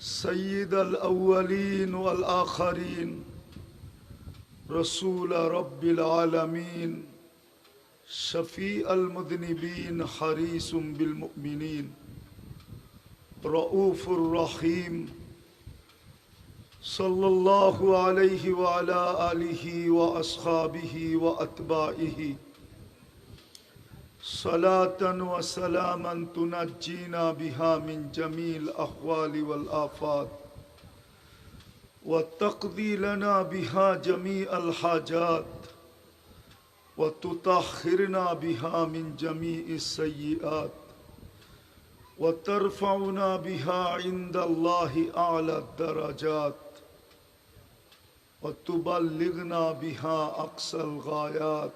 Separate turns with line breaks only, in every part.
سيد الأولين والآخرين رسول رب العالمين شفيع المذنبين حريص بالمؤمنين رؤوف رحيم صلى الله عليه وعلى آله وأصحابه وأتباعه. صلاة وسلاما تنجينا بها من جميع الأحوال والآفات وتقضي لنا بها جميع الحاجات وتطهرنا بها من جميع السيئات وترفعنا بها عند الله أعلى الدرجات وتبلغنا بها أقصى الغايات.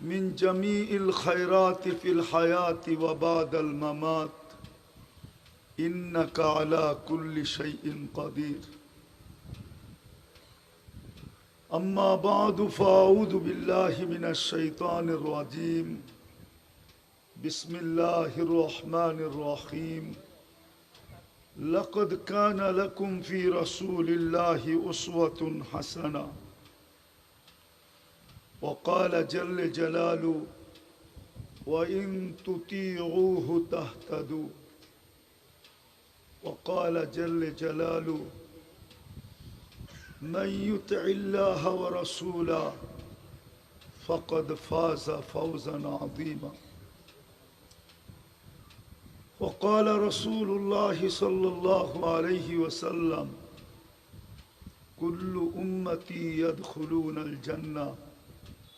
من جميع الخيرات في الحياة وبعد الممات إنك على كل شيء قدير. أما بعد فأعوذ بالله من الشيطان الرجيم. بسم الله الرحمن الرحيم. لقد كان لكم في رسول الله أسوة حسنة. وقال جل جلاله وإن تطيعوه تهتدوا. وقال جل جلاله من يطع الله ورسوله فقد فاز فوزا عظيما. وقال رسول الله صلى الله عليه وسلم كل أمتي يدخلون الجنة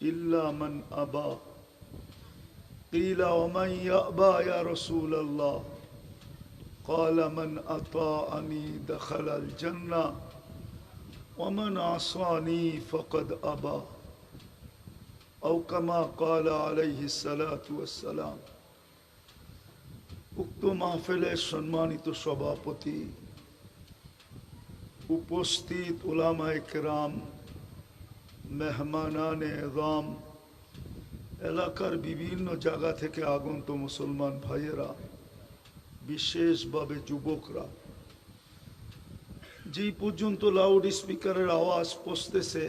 إلا من أبى قيل ومن يأبى يا رسول الله قال من أطاعني دخل الجنة ومن عصاني فقد أبى أو كما قال عليه الصلاة والسلام উক্ত মাহফিলের সম্মানিত সভাপতি উপস্থিত ওলামায় কেরাম মেহমানানে এদাম এলাকার বিভিন্ন জায়গা থেকে আগন্ত মুসলমান ভাইয়েরা, বিশেষভাবে যুবকরা যেই পর্যন্ত লাউড স্পিকারের আওয়াজ পৌঁছতেছে,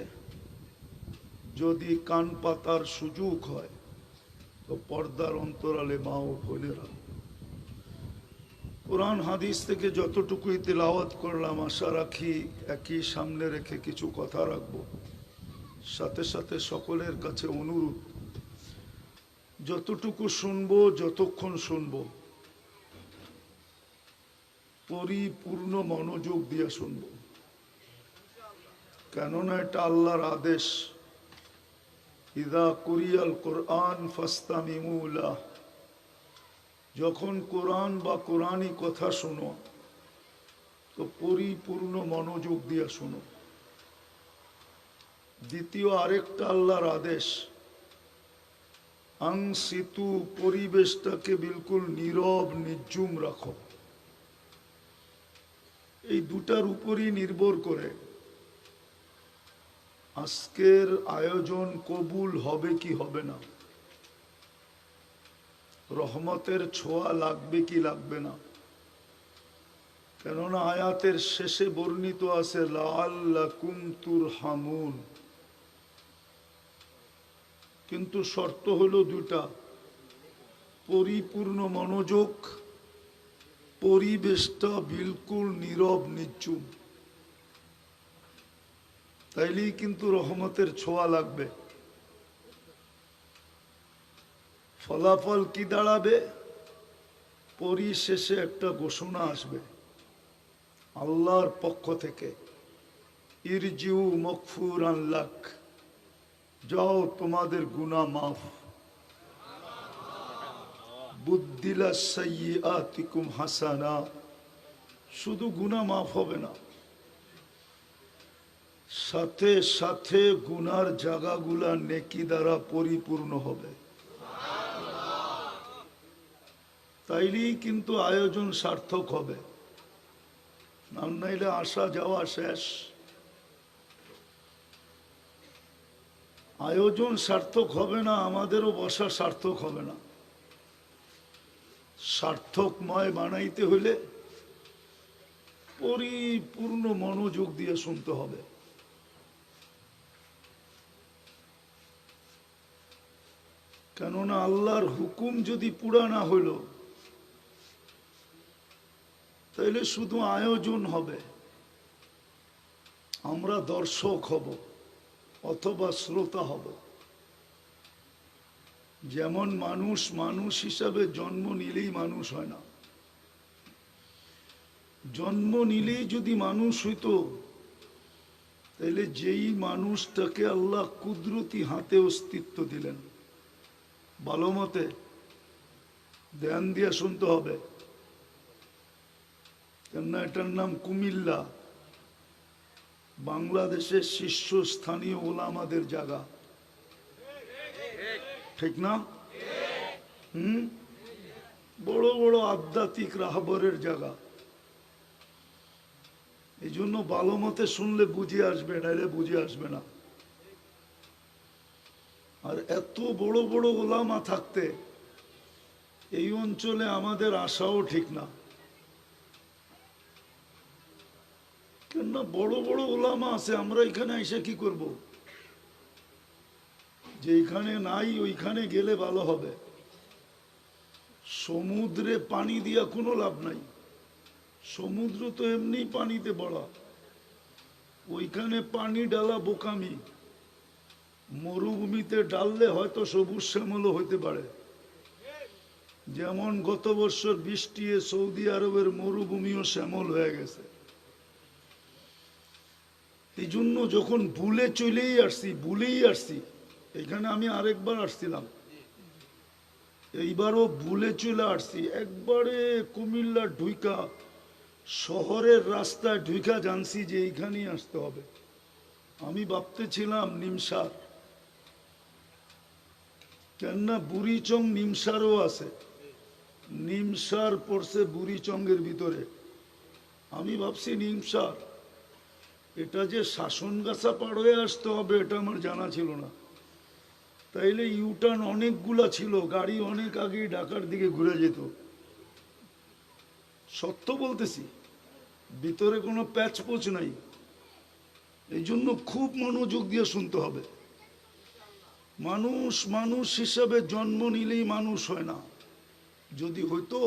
যদি কান পাতার সুযোগ হয়, তো পর্দার অন্তরালে মা ও বোনেরা। কোরআন হাদিস থেকে যতটুকুই তেলাওয়াত করলাম, আশা রাখি একই সামনে রেখে কিছু কথা রাখব। সাথে সাথে সকলের কাছে অনুরোধ, যতটুকু শুনব, যতক্ষণ শুনব, পরিপূর্ণ মনোযোগ দিয়ে শুনব। কেননা এটা আল্লাহর আদেশ, ইদা কুরিয়াল কোরআন ফাস্তামিমুলা যখন কোরআন বা কোরআনই কথা শোনো, তো পরিপূর্ণ মনোযোগ দিয়ে শোনো। দ্বিতীয় আরেকটা আল্লাহর আদেশ। আং সিতু পরিবেশটাকে বিলকুল নীরব, নির্জুম রাখো। এই দুটার উপরই নির্ভর করে আজকের আয়োজন কবুল হবে কি হবে না। রহমতের ছোঁয়া লাগবে কি লাগবে না। কেননা আয়াতের শেষে বর্ণিত আছে লাল্লাকুম তুরহামুন। কিন্তু শর্ত হলো দুটা। পরিপূর্ণ মনোযোগ, পরিবেশটা বিলকুল নীরব, নিচুম। তাইলেই কিন্তু রহমতের ছোঁয়া লাগবে। ফলাফল কি দাঁড়াবে? পরিশেষে একটা ঘোষণা আসবে। আল্লাহর পক্ষ থেকে, ইরজিউ মকফুর আল্লাহ যাও, তোমাদের গুনা মাফ। বুদ্দিলা সাইয়াতিকুম হাসানা। শুধু গুনাহ মাফ হবে না। সাথে সাথে গুনার জায়গাগুলা নেকি দ্বারা পরিপূর্ণ হবে। তাইলেই কিন্তু আয়োজন সার্থক হবে। না নাইলে আসা যাওয়া শেষ। আয়োজন সার্থক হবে না, আমাদেরও বসা সার্থক হবে না। সার্থকময় বানাইতে হলে পরিপূর্ণ মনোযোগ দিয়ে শুনতে হবে। কেননা আল্লাহর হুকুম যদি পুরা না হইল তাহলে শুধু আয়োজন হবে। আমরা দর্শক হব। অথবা শ্রোতা হব। যেমন মানুষ মানুষ হিসাবে জন্ম নিলেই মানুষ হয় না। জন্ম নিলেই যদি মানুষ হইতো, তাহলে যেই মানুষটাকে আল্লাহ কুদরতি হাতে অস্তিত্ব দিলেন, ভালো মতে ধ্যান দিয়ে শুনতে হবে। কেননা এটার নাম কুমিল্লা। বাংলাদেশের শীর্ষস্থানীয় ওলামাদের জায়গা। ঠিক না? হুম? বড় বড় আধ্যাত্মিক রাহবরের জায়গা। এই জন্য ভালো মতে শুনলে বুঝে আসবে, নাইলে বুঝে আসবে না। আর এত বড় বড় ওলামা থাকতে এই অঞ্চলে আমাদের আশাও ঠিক না। কেননা বড় বড় ওলামা আছে, আমরা এখানে এসে কি করব? যে এখানে নাই, ওইখানে গেলে ভালো হবে। সমুদ্রে পানি দিয়া কোনো লাভ নাই। সমুদ্র তো এমনি পানিতে বড়া ওইখানে পানি ডালা বোকামি। মরুভূমিতে ডাললে হয়তো সবুজ শ্যামলও হইতে পারে। যেমন গত বছর বৃষ্টি সৌদি আরবের মরুভূমিও শ্যামল হয়ে গেছে। এই জন্য যখন ভুলে চলেই আসছি, ভুলেই আসছি, এখানে আমি আরেকবার আসছিলাম। এইবারও ভুলে চলে আসছি। একবারে কুমিল্লা ঢুইকা, শহরের রাস্তায় ঢুইকা জানছি যে এইখানেই আসতে হবে। আমি ভাবতেছিলাম নিমসার। কেননা বুড়িচং নিমসারও আছে। নিমসার পড়ছে বুড়িচঙ্গের ভিতরে। আমি ভাবছি নিমসার। এটা যে শাসন গাছা পার হয়ে আসতে হবে, এটা আমার জানা ছিল না। তাইলে ইউটার্ন অনেকগুলা ছিল, গাড়ি অনেক আগেই ঢাকার দিকে ঘুরে যেত। সত্য বলতেছি, ভিতরে কোনো প্যাচ পোচ নাই। এই জন্য খুব মনোযোগ দিয়ে শুনতে হবে। মানুষ মানুষ হিসাবে জন্ম নিলেই মানুষ হয় না। যদি হইতো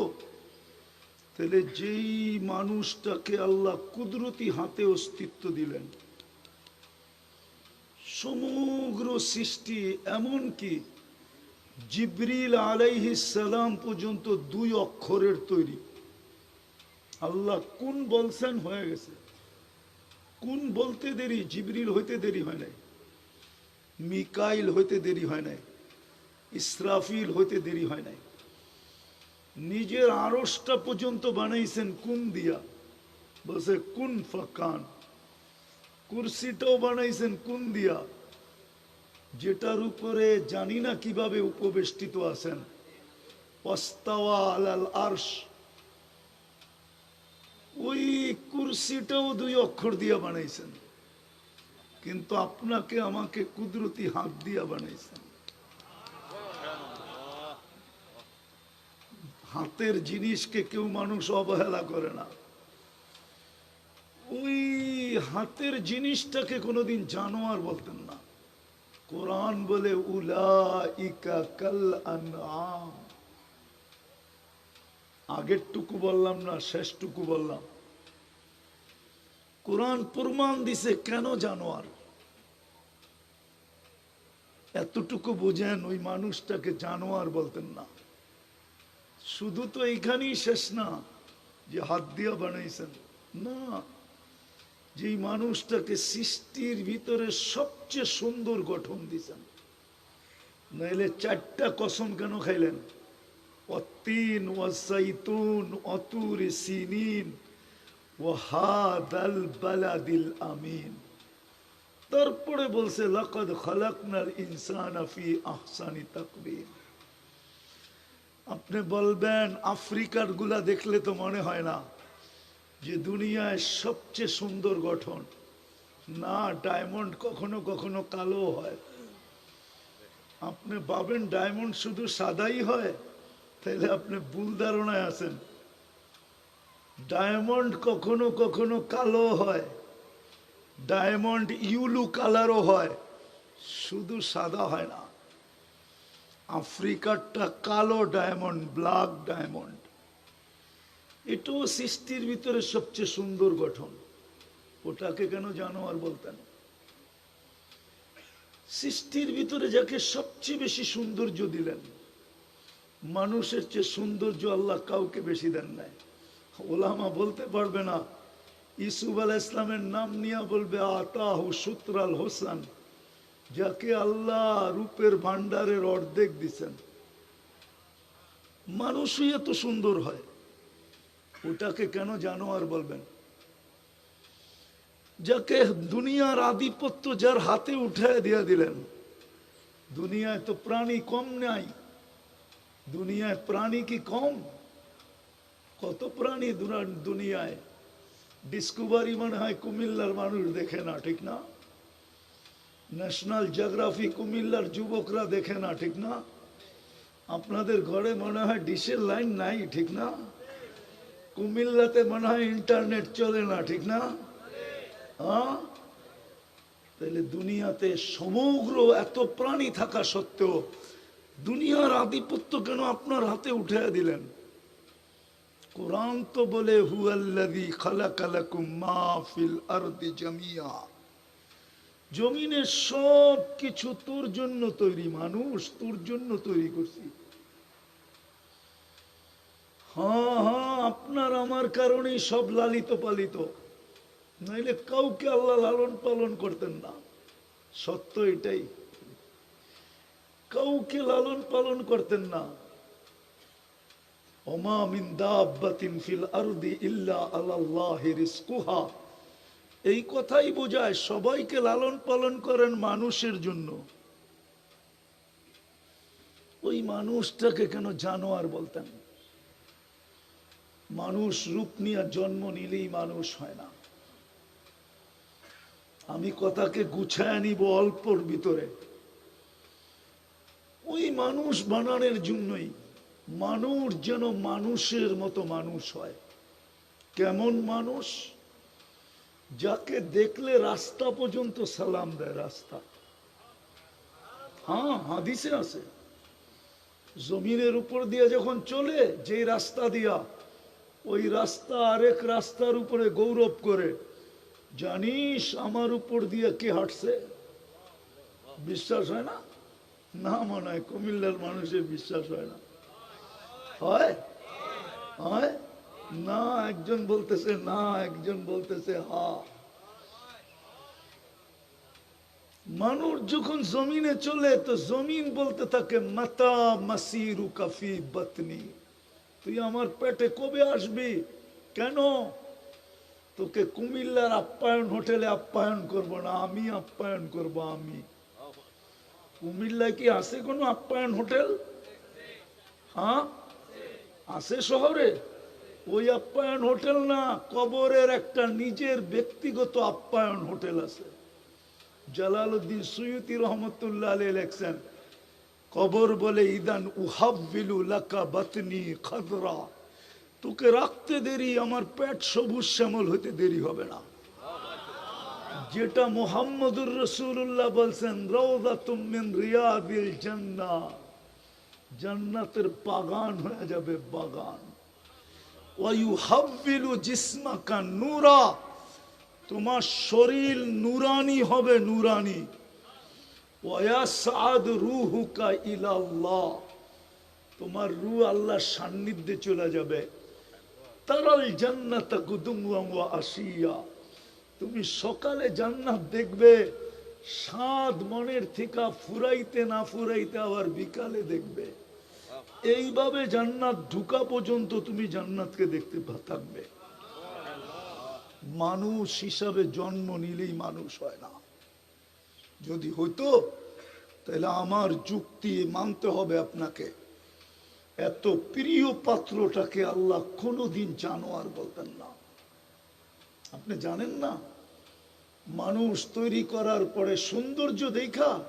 তাহলে যেই মানুষটাকে আল্লাহ কুদরতি হাতে অস্তিত্ব দিলেন, সমগ্র সৃষ্টি এমন কি জিবরিল সালাম পর্যন্ত দুই অক্ষরের তৈরি। আল্লাহ কোন বলছেন হয়ে গেছে। কোন বলতে দেরি, জিবরিল হইতে দেরি হয় নাই। মিকাইল হইতে দেরি হয় নাই। ইসরাফিল হইতে দেরি হয় নাই। নিজের আড়সটা পর্যন্ত বানাইছেন কোন দিয়া? বলছে কোন ফাকান। কুরসিটাও বানাইছেন কোন দিয়া? যেটার উপরে জানি না কীভাবে উপবেষ্টিত আছেন। ওই কুরসিটাও দুই অক্ষর দিয়া বানাইছেন। কিন্তু আপনাকে আমাকে কুদরতি হাত দিয়া বানাইছেন। হাতের জিনিসকে কেউ মানুষ অবহেলা করে না। ওই হাতের জিনিসটাকে কোনোদিন জানোয়ার বলতেন না। কোরআন বলে উলা ইকা কাল আনআম। আগেরটুকু বললাম না, শেষটুকু বললাম। কোরআন প্রমাণ দিছে কেন জানোয়ার? এতটুকু বোঝেন ওই মানুষটাকে জানোয়ার বলতেন না। শুধু তো এইখানেই শেষ না, যে হাত দিয়া বানাইছেন। না, যেই মানুষটাকে সৃষ্টির ভিতরে সবচেয়ে সুন্দর গঠন দিছেন। নাইলে চারটা কসম কেন খাইলেন? অতীন ওয়াসাইতুন অতুর সিনিন ওয়াহাদাল বালাদিল আমিন। তারপরে বলছে, লাকাদ খালাকনাল ইনসান আহসানি তাকবীর। আপনি বলবেন, আফ্রিকারগুলা দেখলে তো মনে হয় না যে দুনিয়ায় সবচেয়ে সুন্দর গঠন। না, ডায়মন্ড কখনো কখনো কালো হয়। আপনি পাবেন ডায়মন্ড শুধু সাদাই হয়? তাহলে আপনি ভুল ধারণায় আছেন। ডায়মন্ড কখনো কখনো কালো হয়। ডায়মন্ড ইউলু কালারও হয়। শুধু সাদা হয় না। আফ্রিকারটা কালো ডায়মন্ড ব্ল্যাক ডায়মন্ড এটাও সৃষ্টির ভিতরে সবচেয়ে সুন্দর গঠন। ওটাকে কেন জানোয়ার বলতেন সৃষ্টির ভিতরে যাকে সবচেয়ে বেশি সৌন্দর্য দিলেন, মানুষের চেয়ে সৌন্দর্য আল্লাহ কাউকে বেশি দেন নাই। ওলামা বলতে পারবে না, ইসুফ আলাহ ইসলামের নাম নিয়ে বলবে, আতাহু সুতরাল হোসেন। যাকে আল্লাহ রূপের ভান্ডারের অর্ধেক দিছেন। মানুষই এত সুন্দর হয়, ওটাকে কেন জানোয়ার বলবেন? যাকে দুনিয়ার আধিপত্য যার হাতে উঠে দিয়ে দিলেন। দুনিয়ায় তো প্রাণী কম নাই, দুনিয়ায় প্রাণী কি কম? কত প্রাণী দুনিয়ায়? ডিসকভারি মনে হয় কুমিল্লার মানুষ দেখে না, ঠিক না? ন্যাশনাল জিওগ্রাফি কুমিল্লার যুবকরা দেখে না, ঠিক না? আপনাদের ঘরে মনে হয় ডিশের লাইন নাই, ঠিক না? কুমিল্লাতে মনে হয় ইন্টারনেট চলে না, ঠিক না? হ্যাঁ? তাহলে দুনিয়াতে সমগ্র এত প্রাণী থাকা সত্ত্বেও দুনিয়ার আধিপত্য কেন আপনার হাতে উঠে দিলেন? কোরআন তো বলে হুয়াল্লাদি খালাকালাকুম মা ফিল আরদি জামিয়া। জমিনের সব কিছু তোর জন্য তৈরি, মানুষ তোর জন্য তৈরি করছি। হ্যাঁ হ্যাঁ আপনার আমার কারণেই সব লালিত পালিত। নাইলে কাউকে আল্লাহ লালন পালন করতেন না। সত্য এটাই। কাউকে লালন পালন করতেন না। ওমা মিন দাব্বাতিন ফিল আরদি ইল্লা আলাল্লাহি রিজকুহা। এই কথাই বোঝায় সবাইকে লালন পালন করেন মানুষের জন্য। ওই মানুষটাকে কেন জানোয়ার বলতেন? মানুষ রূপ নিয়ে জন্ম নিলেই মানুষ হয় না। আমি কথাকে গুছায় নিব অল্পর ভিতরে। ওই মানুষ বানানোর জন্যই মানুষ যেন মানুষের মতো মানুষ হয়। কেমন মানুষ? যাকে দেখলে রাস্তা পর্যন্ত সালাম দেয়, রাস্তা। হ্যাঁ হাদিসে আছে। জমিনের উপর দিয়ে যখন চলে যে রাস্তা দিয়া, ওই রাস্তা আরেক রাস্তার উপরে গৌরব করে, জানিস আমার উপর দিয়ে কে হাঁটছে? বিশ্বাস হয় না? না মনে হয়, কুমিল্লার মানুষের বিশ্বাস হয় না। হয়? হয়? না, একজন বলতেছে, না, একজন বলতেছে, হা। মানুষ যখন জমিনে চলে, তো জমিন বলতে থাকে, মাতা মাসিরু কাফি বতনি। তুই আমার পেটে কবে আসবি? কেন? তোকে কুমিল্লার আপ্যায়ন হোটেলে আপ্যায়ন করব না, আমি আপ্যায়ন করব, আমি। কুমিল্লায় কি আছে কোনো আপ্যায়ন হোটেল? হ্যাঁ? আছে শহরে? ওই আপ্যায়ন হোটেল না, কবরের একটা নিজের ব্যক্তিগত আপ্যায়ন হোটেল আছে। জালালউদ্দিন সুয়ুতি রহমতুল্লাহ লেখছেন, কবর বলে, ইদান উহাবিলু লাকা বাতনি খাদরা। তোকে রাখতে দেরি, আমার পেট সবুজ শ্যামল হতে দেরি হবে না। যেটা মোহাম্মদুর রসুল্লাহ বলছেন রৌদা তুমিন রিয়াদিল জান্না জান্নাতের বাগান হয়ে যাবে বাগান। জিসমাকা নূরা, তোমার শরীর নুরানি হবে নুরানি। রুহুকা ইলাল্লাহ, তোমার রু আল্লাহর সান্নিধ্যে চলে যাবে। তারাল জান্নাত গুদুমুয়া আসিয়া, তুমি সকালে জান্নাত দেখবে সাত মনের থেকে ফুরাইতে না ফুরাইতে আবার বিকালে দেখবে। এইভাবে জান্নাত ঢুকা পর্যন্ত তুমি জান্নাতকে দেখতে থাকবে। মানুষ হিসাবে জন্ম নিলেই মানুষ হয় না। যদি হইতো, তাহলে আমার যুক্তি মানতে হবে আপনাকে। এত প্রিয় পাত্রটাকে আল্লাহ কোনোদিন জানোয়ার বলতেন না। আপনি জানেন না, মানুষ তৈরি করার পরে সৌন্দর্য দেখা,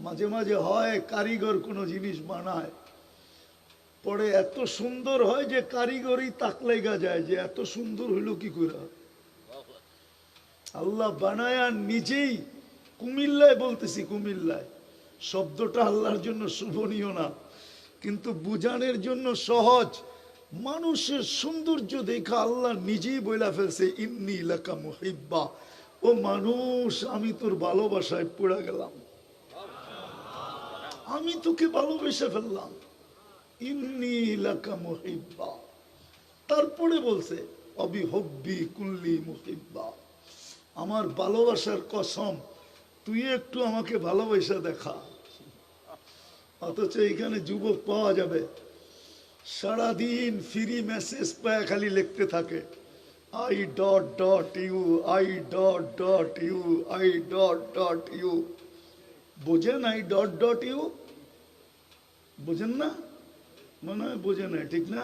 মাঝে মাঝে হয় কারিগর কোনো জিনিস বানায় পরে এত সুন্দর হয় যে কারিগরি তাক তাকলাইগা যায় যে এত সুন্দর হইল কি করে আল্লাহ বানায়া নিজেই কুমিল্লায় বলতেছি, কুমিল্লায়। শব্দটা আল্লাহর জন্য শুভনীয় না, কিন্তু বুঝানোর জন্য সহজ। মানুষের সৌন্দর্য দেখা আল্লাহ নিজেই বইলা ফেলছে, ইন্নি ইলাকা মুহিব্বা। ও মানুষ, আমি তোর ভালোবাসায় পড়ে গেলাম। আমি তোকে ভালোবেসে ফেললাম। তারপরে বলছে, অবি হব্বি কুল্লি মুহিব্বা। আমার ভালোবাসার কসম, তুই একটু আমাকে ভালোবাসা দেখা। অথচ এখানে যুবক পাওয়া যাবে। সারাদিন ফ্রি মেসেজ পায়, খালি লিখতে থাকে। I dot dot you I dot dot you I dot dot you বোঝেন আই ডট ডট ইউ বোঝেন না? মনে হয় বোঝে না, ঠিক না?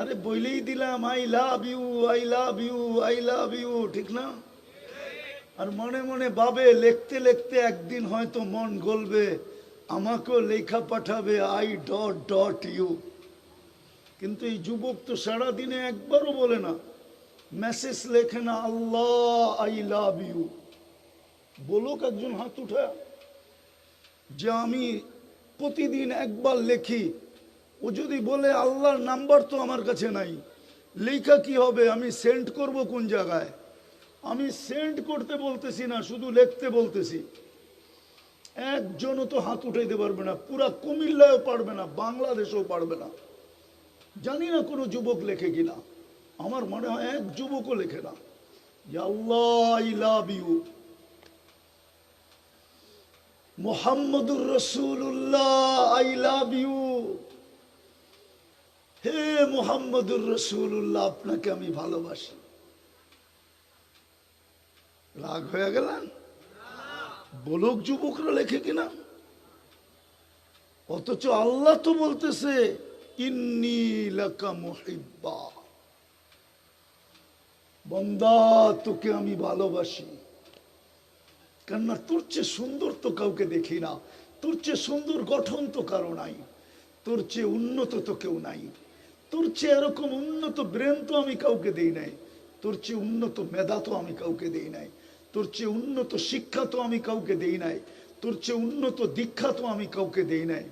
আরে বইলেই দিলাম I love you I love you I love you ঠিক না? আর মনে মনে ভাবে, লিখতে লিখতে একদিন হয়তো মন গলবে, আমাকেও লেখা পাঠাবে আই ডট ডট ইউ কিন্তু এই যুবক তো সারাদিনে একবারও বলে না মেসেজ লেখে না, আল্লাহ আই লাভ ইউ বলুক একজন হাত উঠা যে আমি প্রতিদিন একবার লেখি ও যদি বলে, আল্লাহর নাম্বার তো আমার কাছে নাই, লেখা কি হবে? আমি সেন্ড করব কোন জায়গায়? আমি সেন্ড করতে বলতেছি না, শুধু লিখতে বলতেছি। একজনও তো হাত উঠাইতে পারবে না, পুরা কুমিল্লায়ও পারবে না, বাংলাদেশেও পারবে না। জানি না কোনো যুবক লেখে কিনা। আমার মনে হয় এক যুবকও লেখে না। মোহাম্মদুর রসুল্লাহ আই লাভ ইউ। হে মোহাম্মদুর রসুল্লাহ আপনাকে আমি ভালোবাসি। রাগ হয়ে গেলেন? বলুক যুবকরা লেখে কিনা। অথচ আল্লাহ তো বলতেছে, ইন্নি বন্দা, তোকে আমি ভালোবাসি। কেননা তোর চেয়ে সুন্দর তো কাউকে দেখি না। তোর চেয়ে সুন্দর গঠন তো কারও নাই। তোর চেয়ে উন্নত তো কেউ নাই। তোর চেয়ে এরকম উন্নত ব্রেন তো আমি কাউকে দেই নাই। তোর চেয়ে উন্নত মেধা তো আমি কাউকে দেই নাই। তোর চেয়ে উন্নত শিক্ষা তো আমি কাউকে দেই নাই। তোর চেয়ে উন্নত দীক্ষা তো আমি কাউকে দেই নাই।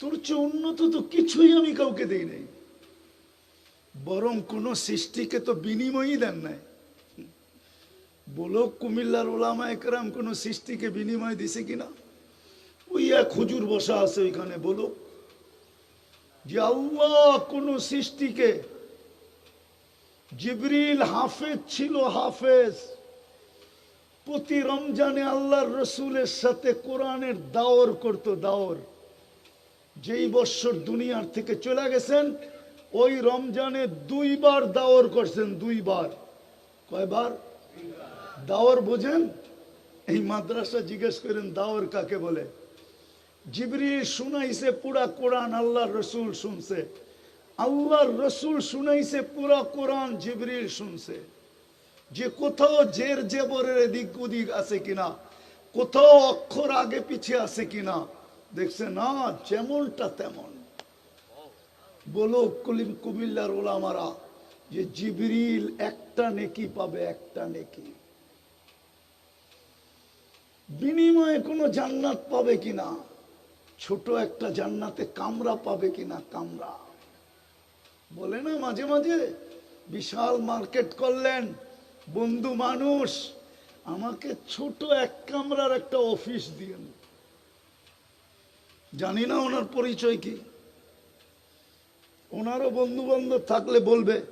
তোর চেয়ে উন্নত তো কিছুই আমি কাউকে দেই নাই। বরং কোন সৃষ্টিকে তো বিনিময়ই দেন নাই। বলো কুমিল্লার ওলামা একরাম কোন সৃষ্টিকে বিনিময় দিছে কিনা? ওই এক হুজুর বসা আছে ওইখানে বলো যে আল্লাহ কোন সৃষ্টিকে জিবরিল হাফেজ ছিল হাফেজ। প্রতি রমজানে আল্লাহর রসুলের সাথে কোরআনের দাওর করত দাওর। যেই বৎসর দুনিয়ার থেকে চলে গেছেন, ওই রমজানে দুইবার দাওর করছেন, দুইবার। কয়বার? দাওর বোঝেন? এই মাদ্রাসা জিজ্ঞেস করেন, দাওর কাকে বলে? জিবরি শুনাইছে পুরা কোরআন আল্লাহ রসুল শুনছে। আল্লাহর রসুল শুনাইছে পুরা কোরআন, জিবরিল শুনছে। যে কোথাও জের জেবরের এদিক ওদিক আছে কিনা, কোথাও অক্ষর আগে পিছিয়ে আছে কিনা, দেখছে না, যেমনটা তেমন। বলো কলিম কুমিল্লার ওলামারা যে জিবরিল একটা নেকি পাবে, একটা নেকি। বিনিময়ে কোনো জান্নাত পাবে কিনা? ছোট একটা জান্নাতে কামরা পাবে কিনা কামরা। বলে না মাঝে মাঝে? বিশাল মার্কেট করলেন, বন্ধু মানুষ, আমাকে ছোট এক কামরার একটা অফিস দিয়েন। জানি না ওনার পরিচয় কি। ওনারও বন্ধু বান্ধব থাকলে বলবে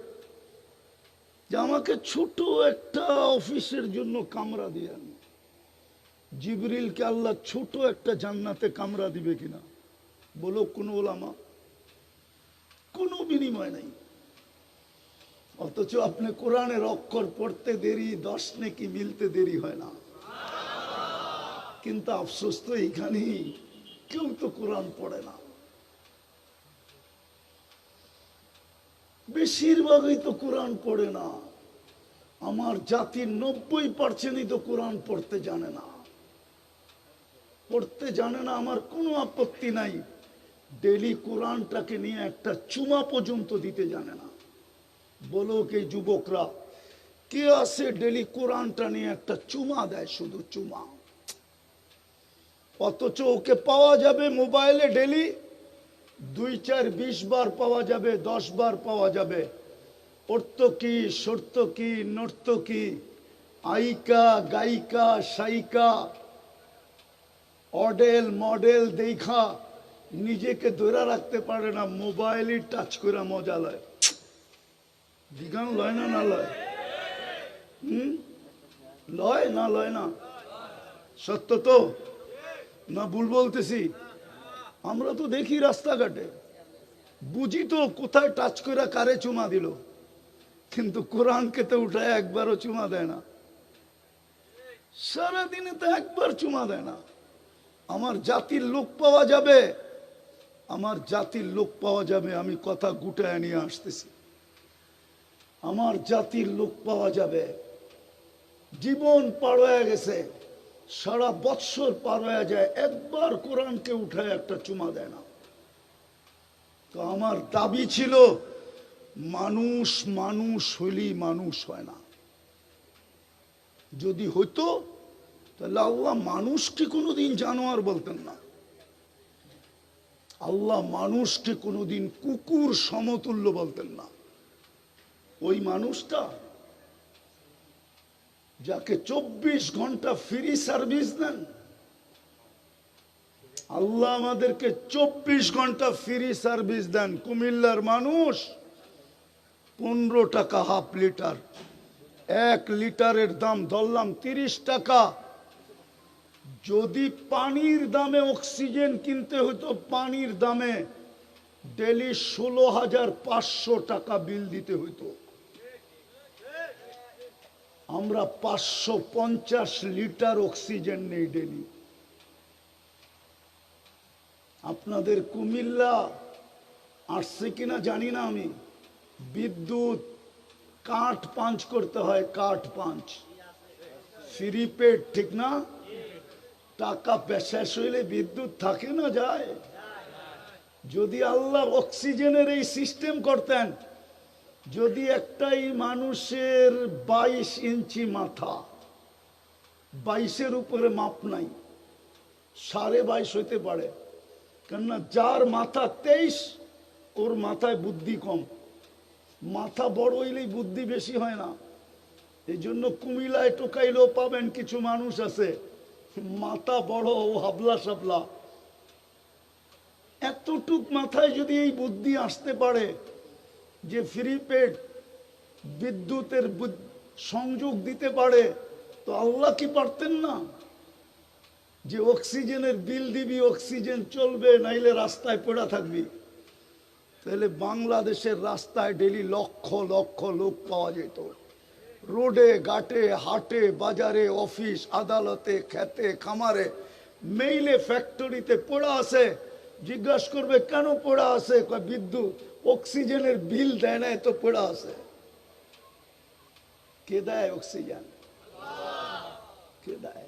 যে, আমাকে ছোট একটা অফিসের জন্য কামরা দিয়েন। জিবরিলকে আল্লাহ ছোট একটা জান্নাতে কামরা দিবে কিনা? বলো, কোন ওলামা? কোনো বিনিময় নাই। অথচ আপনি কোরআনের অক্ষর পড়তে দেরি, দশ নেকি মিলতে দেরি হয় না। কিন্তু আফসোস তো এইখানেই, কেউ তো কোরআন পড়ে না। বেশিরভাগই তো কোরআন পড়ে না। আমার জাতির নব্বই পার্সেন্টই তো কোরআন পড়তে জানে না। পড়তে জানে না, আমার কোনো আপত্তি নাই। ডেলি কোরআনটাকে নিয়ে একটা চুমা পর্যন্ত দিতে জানে না। বলো কে যুবকরা, কে আছে ডেলি কোরআনটা নিয়ে একটা চুমা দেয় শুধু চুমা? অথচ ওকে পাওয়া যাবে মোবাইলে ডেলি, দুই চার বিশ বার পাওয়া যাবে, দশ বার পাওয়া যাবে। অর্তকি সর্তকি নর্তকি আইকা, গায়িকা, সাইকা অডেল মডেল দেখা, নিজেকে ধরে রাখতে পারে না, মোবাইলই টাচ করে মজা লয়। বিজ্ঞান লয় না না লয়? হুম? লয় না লয় না? সত্য তো? না ভুল বলতেছি? আমরা তো দেখি রাস্তাঘাটে। বুঝি তো কোথায় টাচ করে কারে চুমা দিল। কিন্তু কোরআনকে তো উঠায় একবারও চুমা দেয় না। সারাদিনে তো একবার চুমা দেয় না। আমার জাতির লোক পাওয়া যাবে। আমার জাতির লোক পাওয়া যাবে, আমি কথা গুটায় নিয়ে আসতেছি। আমার জাতির লোক পাওয়া যাবে। জীবন পার হয়ে গেছে, সারা বৎসর পার হয়ে যায়, একবার কোরআনকে উঠায় একটা চুমা দেয় না। তো আমার দাবি ছিল, মানুষ মানুষ হইলেই মানুষ হয় না। যদি হইতো তাহলে আল্লাহ মানুষকে কোনোদিন জানোয়ার বলতেন না। আল্লাহ মানুষকে কোনোদিন কুকুর সমতুল্য বলতেন না। ওই মানুষটা যাকে চব্বিশ ঘণ্টা ফ্রি সার্ভিস দেন, আল্লাহ আমাদেরকে চব্বিশ ঘণ্টা ফ্রি সার্ভিস দেন। কুমিল্লার মানুষ পনেরো টাকা হাফ লিটার, এক লিটারের দাম ধরলাম তিরিশ টাকা। যদি পানির দামে অক্সিজেন কিনতে হতো পানির দামে ডেলি ষোলো হাজার পাঁচশো টাকা বিল দিতে হতো আমরা পাঁচশো পঞ্চাশ লিটার অক্সিজেন নেই ডেলি। আপনাদের কুমিল্লা আসছে কিনা জানি না আমি। বিদ্যুৎ, কাঠ পাঞ্চ করতে হয়, কাঠ পাঞ্চ। ফ্রি পেড ঠিক না? টাকা শেষ হইলে বিদ্যুৎ থাকে না যায়। যদি আল্লাহ অক্সিজেনের এই সিস্টেম করতেন, যদি একটাই মানুষের বাইশ ইঞ্চি মাথা, বাইশের উপরে মাপ নাই, সাড়ে বাইশ হইতে পারে। কেননা যার মাথা তেইশ, ওর মাথায় বুদ্ধি কম। মাথা বড় হইলেই বুদ্ধি বেশি হয় না। এই জন্য কুমিলায় টোকাইলেও পাবেন কিছু মানুষ আছে। মাথা বড় ও হাবলা সাবলা। এতটুক মাথায় যদি এই বুদ্ধি আসতে পারে যে ফ্রি পেড বিদ্যুতের সংযোগ দিতে পারে, তো আল্লাহ কি পারতেন না? যে অক্সিজেনের বিল দিবি, অক্সিজেন চলবে, নাইলে রাস্তায় পড়া থাকবি। তাহলে বাংলাদেশের রাস্তায় ডেলি লক্ষ লক্ষ লোক পাওয়া যেত। রোডে, ঘাটে, হাটে, বাজারে, অফিস, আদালতে, খেতে, খামারে, মেইলে ফ্যাক্টরিতে পড়া আছে। জিজ্ঞাসা করবে, কেন পড়া আছে? বিদ্যুৎ, অক্সিজেনের বিল দেয় না এত পড়া আছে। কে দেয় অক্সিজেন? কে দেয়?